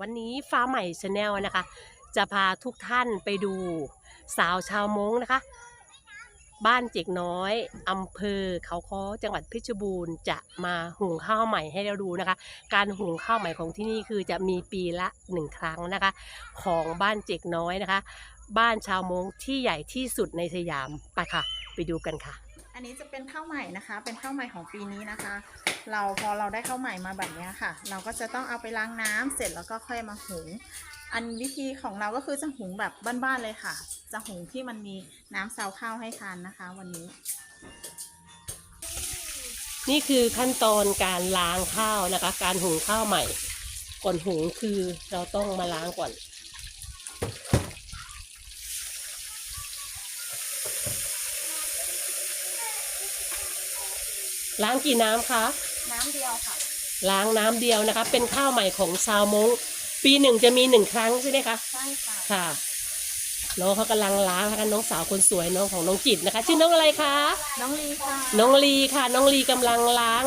วันนี้ฟ้าใหม่ชาแนลนะคะ จะพาทุกท่านไปดูสาวชาวมงนะคะ บ้านเจกน้อยอำเภอเขาค้อจังหวัดเพชรบูรณ์จะมาหุงข้าวใหม่ให้เราดูนะคะ การหุงข้าวใหม่ของที่นี่คือจะมีปีละหนึ่งครั้งนะคะ ของบ้านเจกน้อยนะคะ บ้านชาวมงที่ใหญ่ที่สุดในสยามไปค่ะ ไปดูกันค่ะ อันนี้จะเป็นข้าวใหม่นะคะ เป็นข้าวใหม่ของปีนี้นะคะ เราพอเราได้ข้าวใหม่มาแบบนี้ค่ะ เราก็จะต้องเอาไปล้างน้ำเสร็จแล้วก็ค่อยมาหุง อันวิธีของเราก็คือจะหุงแบบบ้านๆเลยค่ะ จะหุงที่มันมีน้ำซาวข้าวให้ทานนะคะ วันนี้ นี่คือขั้นตอนการล้างข้าวนะคะ การหุงข้าวใหม่ ก่อนหุงคือเราต้องมาล้างก่อน ล้างกี่น้ำคะ น้ำเดียวค่ะ ล้างน้ำเดียวนะคะ เป็นข้าวใหม่ของชาวมงปีหนึ่งจะมีหนึ่งครั้งใช่ไหมคะ ใช่ค่ะ ค่ะ น้องเขากำลังล้างนะคะน้องสาวคนสวยน้องของน้องจิตนะคะ ชื่อน้องอะไรคะ น้องลีค่ะ น้องลีค่ะ น้องลีกำลังล้าง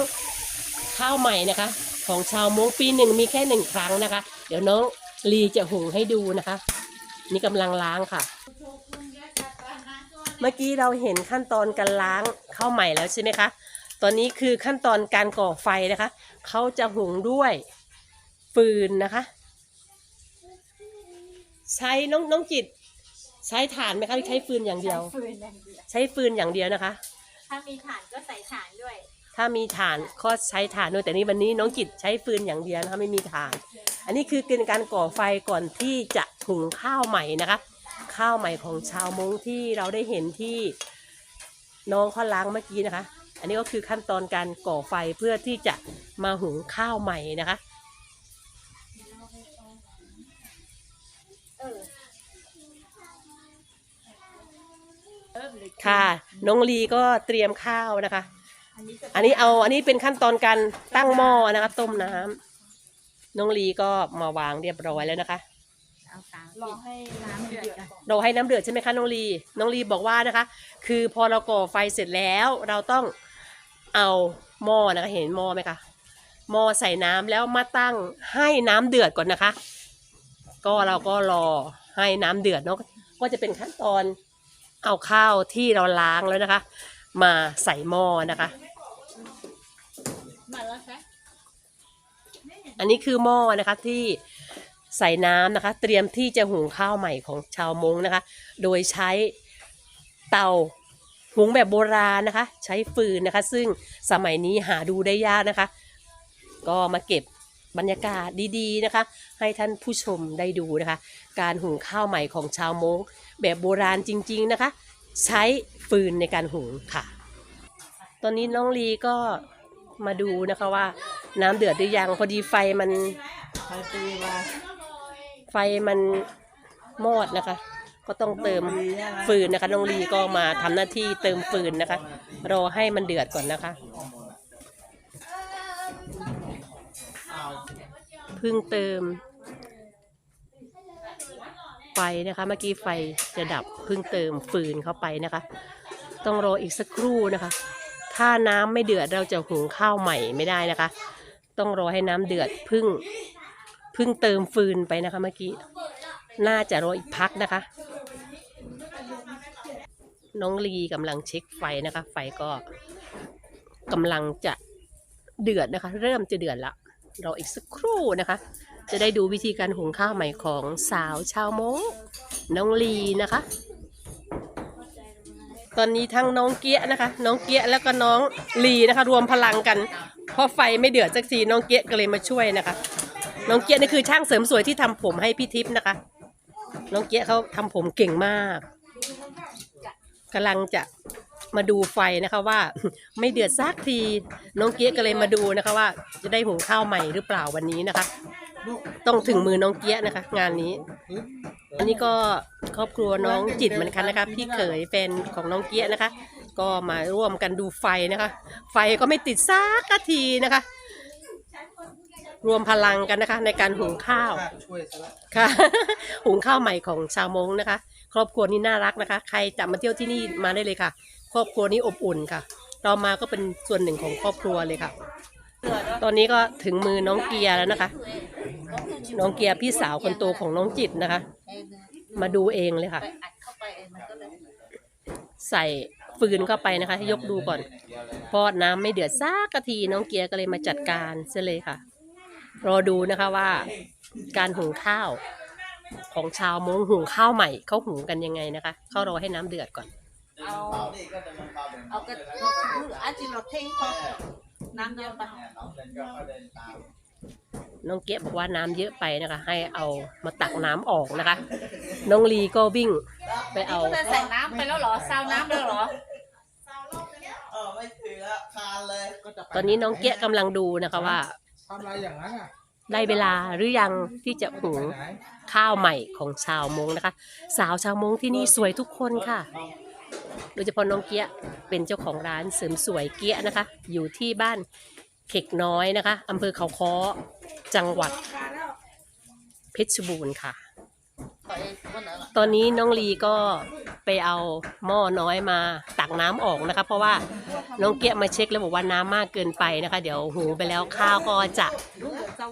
ข้าวใหม่นะคะ ของชาวมงปีหนึ่งมีแค่หนึ่งครั้งนะคะ เดี๋ยวน้องลีจะหุงให้ดูนะคะ นี่กำลังล้างค่ะ เมื่อกี้เราเห็นขั้นตอนการล้างข้าวใหม่แล้วใช่ไหมคะ ตอนนี้คือขั้นตอนการก่อไฟนะคะ เขาจะหุงด้วยฟืนนะคะ ใช้น้องน้องจิต ใช้ถ่านไหมคะหรือใช้ฟืนอย่างเดียวฟืนอย่างเดียว ใช้ฟืนอย่างเดียวนะคะ ถ้ามีถ่านก็ใส่ถ่านด้วย ถ้ามีถ่านก็ใช้ถ่านด้วยแต่นี่วันนี้น้องจิตใช้ฟืนอย่างเดียวนะคะไม่มีถ่าน อันนี้คือเป็นการก่อไฟก่อนที่จะหุงข้าวใหม่นะคะ ข้าวใหม่ของชาวมงที่เราได้เห็นที่น้องเขาล้างเมื่อกี้นะคะ อันนี้ก็คือขั้นตอนการก่อไฟเพื่อที่จะมาหุงข้าวใหม่นะคะเออเริ่มเลยค่ะน้องลีก็เตรียมข้าวนะคะอันนี้จะอันนี้เอาอันนี้เป็นขั้นตอนการตั้งหม้อนะคะต้มน้ำน้องลีก็มาวางเรียบร้อยแล้วนะคะเอาตามรอให้น้ำเดือดก่อนเราให้น้ำเดือดใช่ไหมคะน้องลีน้องลีบอกว่านะคะ คือพอเราก่อไฟเสร็จแล้วเราต้อง เอาหม้อนะคะเห็นหม้อไหมคะหม้อใส่น้ำแล้วมาตั้งให้น้ำเดือดก่อนนะคะ ก็เราก็รอให้น้ำเดือดเนาะก็จะเป็นขั้นตอนเอาข้าวที่เราล้างแล้วนะคะ มาใส่หม้อนะคะมาแล้วคะ อันนี้คือหม้อนะคะที่ใส่น้ำนะคะ เตรียมที่จะหุงข้าวใหม่ของชาวมงนะคะ โดยใช้เตา หุงแบบโบราณนะคะ ใช้ฟืนนะคะ ซึ่งสมัยนี้หาดูได้ยากนะคะ ก็มาเก็บบรรยากาศดีๆนะคะ ให้ท่านผู้ชมได้ดูนะคะ การหุงข้าวใหม่ของชาวมงแบบโบราณจริง ๆนะคะ ใช้ฟืนในการหุงค่ะ ตอนนี้น้องลีก็มาดูนะคะว่า น้ำเดือดหรือยังพอดีไฟมันไฟมันมอดนะคะ ก็ต้องเติมฟืนนะคะน้องลีก็มาทำหน้าที่เติมฟืนนะคะ รอให้มันเดือดก่อนนะคะเพิ่งเติม ไฟนะคะ เมื่อกี้ไฟจะดับเพิ่งเติมฟืนเข้าไปนะคะ ต้องรออีกสักครู่นะคะ ถ้าน้ำไม่เดือดเราจะหุงข้าวใหม่ไม่ได้นะคะ ต้องรอให้น้ำเดือดเพิ่งเพิ่งเติมฟืนไปนะคะ เมื่อกี้น่าจะรออีกพักนะคะ น้องลีกำลังเช็คไฟนะคะ ไฟก็กำลังจะเดือดนะคะ เริ่มจะเดือดละรออีกสักครู่นะคะ จะได้ดูวิธีการหุงข้าวใหม่ของสาวชาวมงน้องลีนะคะ ตอนนี้ทั้งน้องเกียนะคะ น้องเกียแล้วก็น้องลีนะคะ รวมพลังกันเพราะไฟไม่เดือดสักทีน้องเกียก็เลยมาช่วยนะคะ น้องเกียนี่คือช่างเสริมสวยที่ทำผมให้พี่ทิพย์นะคะ น้องเกียเขาทำผมเก่งมาก กำลังจะมาดูไฟนะคะว่า ไม่เดือดสักทีน้องเกียะก็เลยมาดูนะคะว่า จะได้หุงข้าวใหม่หรือเปล่าวันนี้นะคะ ต้องถึงมือน้องเกียะนะคะ งานนี้ อันนี้ก็ครอบครัวน้องจิตเหมือนกันนะคะ พี่เขยเป็นของน้องเกียะนะคะ ก็มาร่วมกันดูไฟนะคะ ไฟก็ไม่ติดสักทีนะคะ รวมพลังกันนะคะ ในการหุงข้าวช่วยซะละค่ะ หุงข้าวใหม่ของชาวมงนะคะ ครอบครัวนี้น่ารักนะคะ ใครจะมาเที่ยวที่นี่มาได้เลยค่ะ ครอบครัวนี้อบอุ่นค่ะ เรามาก็เป็นส่วนหนึ่งของครอบครัวเลยค่ะ ตอนนี้ก็ถึงมือน้องเกียร์แล้วนะคะ น้องเกียร์พี่สาวคนโตของน้องจิตนะคะ มาดูเองเลยค่ะ ใส่ฟืนเข้าไปนะคะยกดูก่อนพอน้ำไม่เดือดซักกะทีน้องเกียร์ก็เลยมาจัดการเสียเลยค่ะ รอดูนะคะว่า การหุงข้าว ของชาวมงหุงข้าวใหม่เขาหุงกันยังไงนะคะเขารอให้น้ำเดือดก่อน เอาเอากระอาจิโรเท่งพอน้ำเยอะไปน้องเกียบอกว่าน้ำเยอะไปนะคะ ให้เอามาตักน้ำออกนะคะ น้องลีก็วิ่งไปเอา ก็จะใส่น้ำไปแล้วเหรอซาวน้ำแล้วเหรอ เออไม่ถือละคานเลย ตอนนี้น้องเกียกำลังดูนะคะว่า ทำอะไรอย่างนั้นอะ ได้เวลาหรือยังที่จะหุงไปไหนข้าวใหม่ของชาวมงนะคะ สาวชาวมงที่นี่สวยทุกคนค่ะ โดยเฉพาะน้องเกียเป็นเจ้าของร้านเสริมสวยเกียนะคะ อยู่ที่บ้านเข็กน้อยนะคะอำเภอเขาค้อจังหวัดเพชรบูรณ์ค่ะ ตอนนี้น้องลีก็ไปเอาหม้อน้อยมาตักน้ำออกนะคะ เพราะว่าน้องเกียมาเช็คแล้วบอกว่าน้ำมากเกินไปนะคะ เดี๋ยวหุงไปแล้วข้าวก็จะ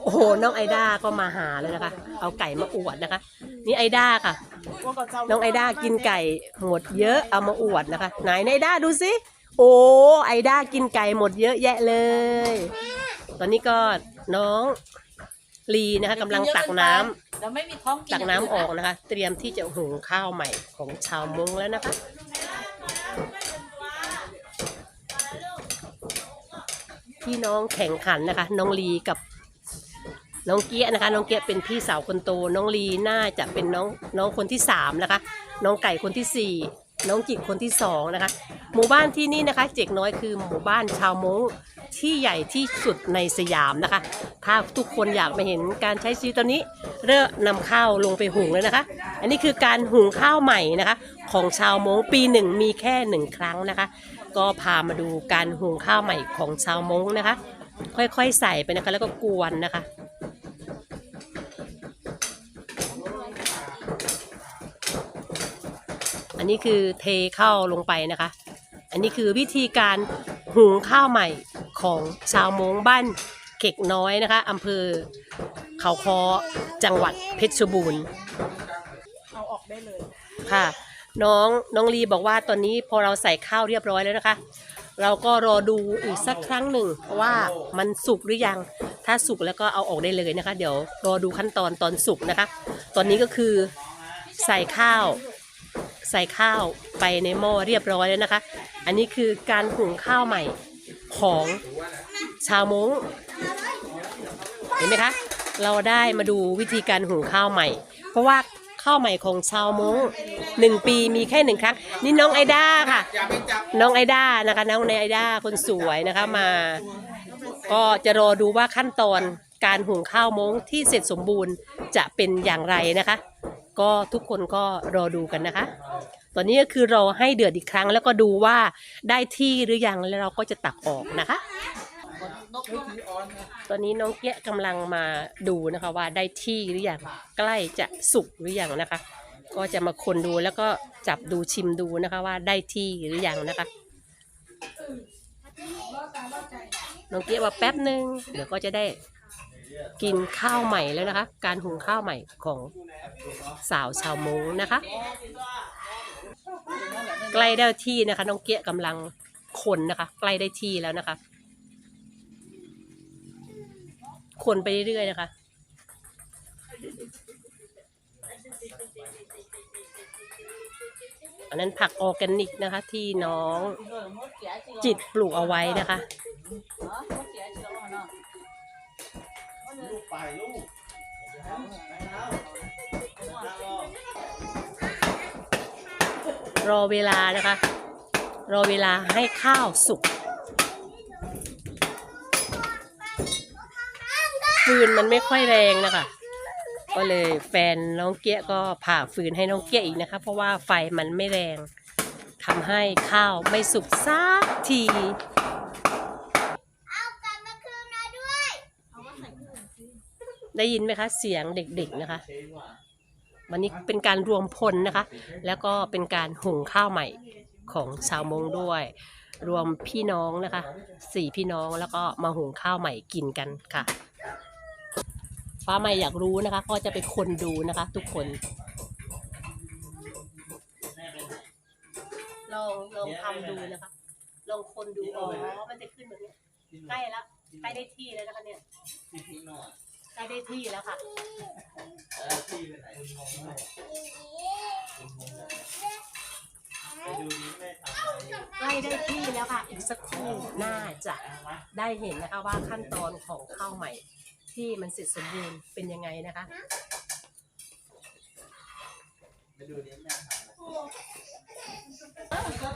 โอ้โหน้องไอด้าก็มาหาเลยนะคะ เอาไก่มาอวดนะคะ นี่ไอด้าค่ะ น้องไอด้ากินไก่หมดเยอะเอามาอวดนะคะ ไหนไอด้าดูสิโอ้ไอด้ากินไก่หมดเยอะแยะเลย ตอนนี้ก็น้อง ลีนะคะกำลังตักน้ำเราไม่มีท้องกินตักน้ำออกนะคะ เตรียมที่จะหุงข้าวใหม่ของชาวมงแล้วนะคะ พี่น้องแข่งขันนะคะ น้องลีกับน้องเกี้ยนะคะ น้องเกี้ยเป็นพี่สาวคนโต น้องลีน่าจะเป็นน้องน้องคนที่สามนะคะ น้องไก่คนที่สี่ น้องจิตคนที่สองนะคะ หมู่บ้านที่นี่นะคะ เจกน้อยคือหมู่บ้านชาวมงที่ใหญ่ที่สุดในสยามนะคะ ถ้าทุกคนอยากมาเห็นการใช้ชีวิตตอนนี้ เริ่มนำข้าวลงไปหุงแล้วนะคะ อันนี้คือการหุงข้าวใหม่นะคะ ของชาวมงปีหนึ่งมีแค่หนึ่งครั้งนะคะ ก็พามาดูการหุงข้าวใหม่ของชาวมงนะคะ ค่อยๆใส่ไปนะคะแล้วก็กวนนะคะ นนี้คือเทข้าวลงไปนะคะ อันนี้คือวิธีการหุงข้าวใหม่ของชาวมงบ้านเข็กน้อยนะคะอำเภอเขาคอจังหวัดเพชรบูรณ์เอาออกได้เลยค่ะ น้องน้องลีบอกว่าตอนนี้พอเราใส่ข้าวเรียบร้อยแล้วนะคะ เราก็รอดูอีกสักครั้งหนึ่งว่ามันสุกหรือยัง ถ้าสุกแล้วก็เอาออกได้เลยนะคะ เดี๋ยวรอดูขั้นตอนตอนสุกนะคะ ตอนนี้ก็คือใส่ข้าว ใส่ข้าวไปในหม้อเรียบร้อยแล้วนะคะ อันนี้คือการหุงข้าวใหม่ของชาวมงเห็นไหมคะ เราได้มาดูวิธีการหุงข้าวใหม่ เพราะว่าข้าวใหม่ของชาวมงหนึ่งปีมีแค่หนึ่งครั้ง นี่น้องไอด้าค่ะ น้องไอด้านะคะ น้องในไอด้าคนสวยนะคะมา ก็จะรอดูว่าขั้นตอนการหุงข้าวมงที่เสร็จสมบูรณ์จะเป็นอย่างไรนะคะ ก็ทุกคนก็รอดูกันนะคะ ตอนนี้ก็คือเราให้เดือดอีกครั้ง แล้วก็ดูว่าได้ที่หรือยังแล้วเราก็จะตักออกนะคะ ตอนนี้น้องเกี้ยกำลังมาดูนะคะว่าได้ที่หรือยังใกล้จะสุกหรือยังนะคะ ก็จะมาคนดูแล้วก็จับดูชิมดูนะคะว่าได้ที่หรือยังนะคะ น้องเกี้ยว่าแป๊บหนึ่งเดี๋ยวก็จะได้ กินข้าวใหม่แล้วนะคะ การหุงข้าวใหม่ของสาวชาวมงนะคะ ใกล้ได้ที่นะคะ น้องเกี้ยกำลังคนนะคะ ใกล้ได้ที่แล้วนะคะ คนไปเรื่อยๆนะคะอันนั้นผักออร์แกนิกนะคะ ที่น้องจิตปลูกเอาไว้นะคะ ลูกไปลูกรอเวลานะคะ รอเวลาให้ข้าวสุกฟืนมันไม่ค่อยแรงนะคะ ก็เลยแฟนน้องเกี้ยก็ผ่าฟืนให้น้องเกี้ยอีกนะคะ เพราะว่าไฟมันไม่แรงทำให้ข้าวไม่สุกสักที ได้ยินไหมคะเสียงเด็กๆนะคะ วันนี้เป็นการรวมพลนะคะ แล้วก็เป็นการหุงข้าวใหม่ของชาวมงด้วย รวมพี่น้องนะคะสี่พี่น้องแล้วก็มาหุงข้าวใหม่กินกันค่ะฟ้าใหม่อยากรู้นะคะ ก็จะไปคนดูนะคะ ทุกคนลองลองทำดูนะคะ ลองคนดูอ๋อมันจะขึ้นแบบนี้ใกล้แล้วใกล้ได้ที่แล้วนะคะเนี่ย พี่พี่หน่อยใกล้ได้ที่แล้วค่ะเออพี่ไปไหนคุณมองไม่ไปดูนี้แม่ทำอะไรอยู่ใกล้ได้ที่แล้วค่ะ อีกสักครู่น่าจะได้เห็นนะคะว่าขั้นตอนของข้าวใหม่ ที่มันเสร็จสมบูรณ์เป็นยังไงนะคะ ไปดูนี้แม่ทำอะไ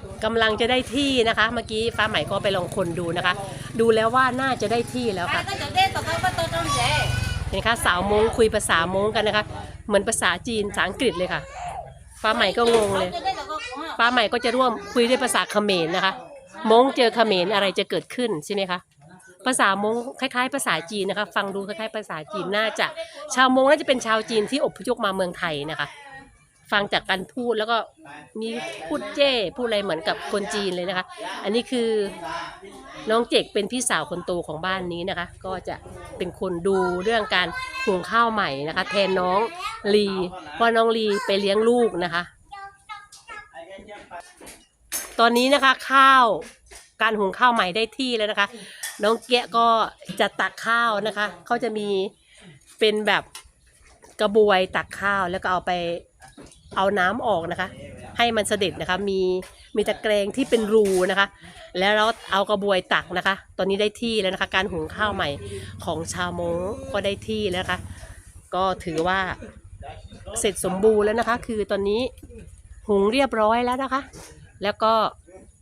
รกำลังจะได้ที่นะคะ เมื่อกี้ฟ้าใหม่ก็ไปลองคนดูนะคะ ดูแล้วว่าน่าจะได้ที่แล้วค่ะก็จะได้ต่อไปว่าตัวตรงไหน เห็นคะสาวมงคุยภาษามงกันนะคะ เหมือนภาษาจีนภาษาอังกฤษเลยค่ะฟ้าใหม่ก็งงเลยฟ้าใหม่ก็จะร่วมคุยด้วยภาษาเขมรนะคะมงเจอเขมรอะไรจะเกิดขึ้นใช่ไหมคะภาษามงคล้ายๆ ภาษาจีนนะคะ ฟังดูคล้ายๆภาษาจีนน่าจะ ชาวมงน่าจะเป็นชาวจีนที่อพยพมาเมืองไทยนะคะ ฟังจากการพูดแล้วก็มีพูดเจ้พูดอะไรเหมือนกับคนจีนเลยนะคะ อันนี้คือน้องเจกเป็นพี่สาวคนโตของบ้านนี้นะคะ ก็จะเป็นคนดูเรื่องการหุงข้าวใหม่นะคะ แทนน้องลีเพราะน้องลีไปเลี้ยงลูกนะคะ ตอนนี้นะคะข้าวการหุงข้าวใหม่ได้ที่แล้วนะคะ น้องเกียก็จะตักข้าวนะคะเขาจะมีเป็นแบบกระบวยตักข้าวแล้วก็เอาไป เอาน้ำออกนะคะ ให้มันเสด็จนะคะ มีมีตะแกรงที่เป็นรูนะคะ แล้วเราเอากระบวยตักนะคะ ตอนนี้ได้ที่แล้วนะคะ การหุงข้าวใหม่ของชาวมงก็ได้ที่แล้วนะคะ ก็ถือว่าเสร็จสมบูรณ์แล้วนะคะ คือตอนนี้หุงเรียบร้อยแล้วนะคะ แล้วก็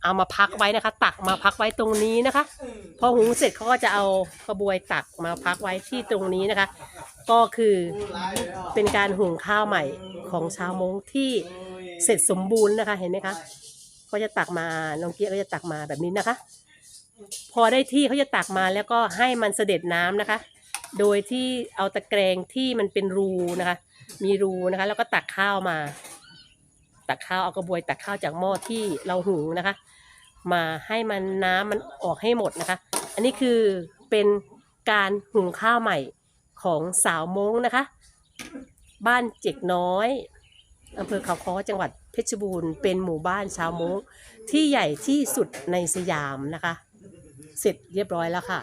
เอามาพักไว้นะคะ ตักมาพักไว้ตรงนี้นะคะ พอหุงเสร็จเขาก็จะเอากระบวยตักมาพักไว้ที่ตรงนี้นะคะ ก็คือเป็นการหุงข้าวใหม่ ของชาวมงที่เสร็จสมบูรณ์นะคะ เห็นไหมคะก็จะตักมาน้องเกียก็จะตักมาแบบนี้นะคะ พอได้ที่เขาจะตักมาแล้วก็ให้มันเสด็จน้ำนะคะ โดยที่เอาตะแกรงที่มันเป็นรูนะคะ มีรูนะคะ แล้วก็ตักข้าวมา ตักข้าวเอากระบวยตักข้าวจากหม้อที่เราหุงนะคะ มาให้มันน้ำมันออกให้หมดนะคะ อันนี้คือเป็นการหุงข้าวใหม่ของสาวมงนะคะ บ้านเจ็กน้อยอำเภอเขาค้อจังหวัดเพชรบูรณ์เป็นหมู่บ้านชาวมงที่ใหญ่ที่สุดในสยามนะคะ เสร็จเรียบร้อยแล้วค่ะ